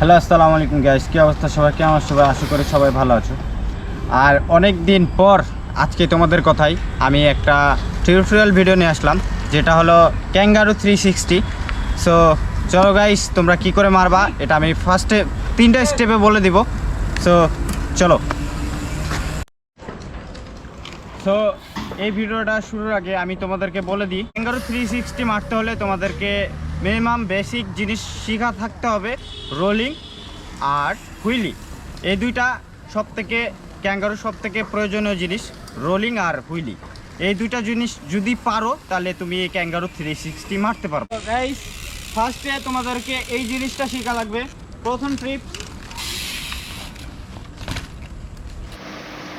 Hello, আসসালামু আলাইকুম gas কী অবস্থা সবাই কেমন সবাই? আশা করি সবাই ভালো আছো। আর অনেক দিন পর আজকে তোমাদের কথাই আমি একটা টিউটোরিয়াল ভিডিও নিয়ে আসলাম, যেটা হলো ক্যাঙ্গারু থ্রি সিক্সটি সো চলো গাইস তোমরা কি করে মারবা, এটা আমি ফার্স্টে তিনটা স্টেপে বলে দিব। সো চলো। সো এই ভিডিওটা শুরুর আগে আমি তোমাদেরকে বলে দিই ক্যাঙ্গারু থ্রি সিক্সটি মারতে হলে তোমাদেরকে মিনিমাম বেসিক জিনিস শেখা থাকতে হবে রোলিং আর হুইলি। এই দুইটা সব থেকে ক্যাঙ্গারু সব থেকে প্রয়োজনীয় জিনিস রোলিং আর হুইলি। এই দুইটা জিনিস যদি পারো তাহলে তুমি এই ক্যাঙ্গারু থ্রি সিক্সটি মারতে পারো। গাইস ফার্স্টে তোমাদেরকে এই জিনিসটা শেখা লাগবে। প্রথম ট্রিপ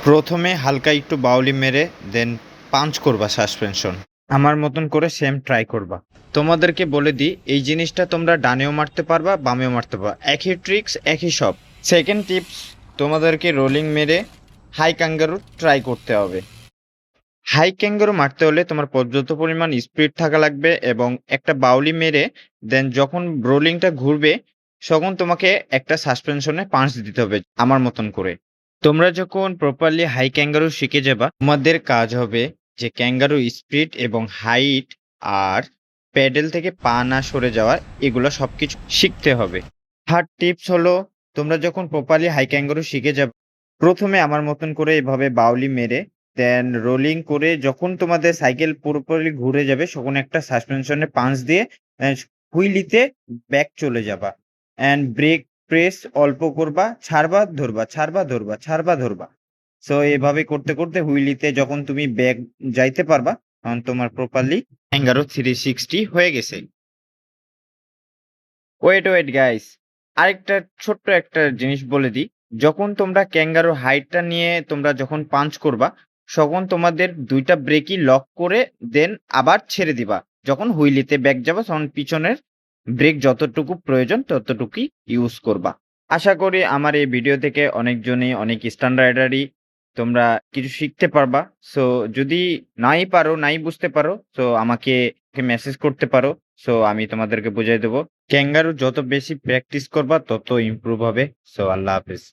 প্রথমে হালকা একটু বাউলি মেরে দেন পাঞ্চ করবা সাসপেনশন আমার মতন করে সেম ট্রাই করবা। তোমাদেরকে বলে দিই, এই জিনিসটা তোমরা ডানেও মারতে পারবা, বামেও মারতে পারবা। একই ট্রিক্স একই সব। সেকেন্ড টিপস তোমাদেরকে রোলিং মেরে হাই ক্যাঙ্গারু ট্রাই করতে হবে। হাই ক্যাঙ্গারু মারতে হলে তোমার পর্যাপ্ত পরিমাণ স্পিড থাকা লাগবে এবং একটা বাউলি মেরে দেন যখন রোলিংটা ঘুরবে, তখন তোমাকে একটা সাসপেনশনে পাঞ্চ দিতে হবে, আমার মতন করে। তোমরা যখন প্রপারলি হাই ক্যাঙ্গারু শিখে যাবা, তোমাদের কাজ হবে যে ক্যাঙ্গারু স্পিড এবং হাইট আর প্যাডেল থেকে পা না সরে যাওয়া, এগুলো সব কিছু শিখতে হবে। থার্ড টিপস হলো, তোমরা যখন প্রপারলি হাই ক্যাঙ্গারু শিখে যাবে, প্রথমে আমার মতন করে এভাবে বাউলি মেরে দেন রোলিং করে যখন তোমাদের সাইকেল পুরোপুরি ঘুরে যাবে, তখন একটা সাসপেনশনে পাঞ্চ দিয়ে হুইলিতে ব্যাক চলে যাবা। অ্যান্ড ব্রেক প্রেস অল্প করবা, ছাড়বা, ধরবা ছাড়বা ধরবা ছাড়বা, ধরবা। সো এভাবে করতে করতে হুইলিতে যখন তুমি ব্যাগ যাইতে পারবা, তখন তোমার প্রপারলি এঙ্গারো থ্রি সিক্সটি হয়ে গেছে। ওয়েট ওয়েট গাইস আরেকটা ছোট্ট একটা জিনিস বলে দিই। যখন তোমরা ক্যাঙ্গারো হাইটটা নিয়ে তোমরা যখন পাঞ্চ করবা, তখন তোমাদের দুইটা ব্রেকই লক করে দেন আবার ছেড়ে দিবা। যখন হুইলিতে ব্যাক যাবা, তখন পিছনের ব্রেক যতটুকু প্রয়োজন ততটুকুই ইউজ করবা। আশা করি আমার এই ভিডিও থেকে অনেকজনই, অনেক স্ট্যান্ডার্ডারই তোমরা কিছু শিখতে পারবা। সো যদি নাই পারো, নাই বুঝতে পারো তো আমাকে মেসেজ করতে পারো সো আমি তোমাদেরকে বুঝাই দেবো। ক্যাঙ্গারু যত বেশি প্র্যাকটিস করবা, তত ইম্প্রুভ হবে। সো আল্লাহ হাফেজ।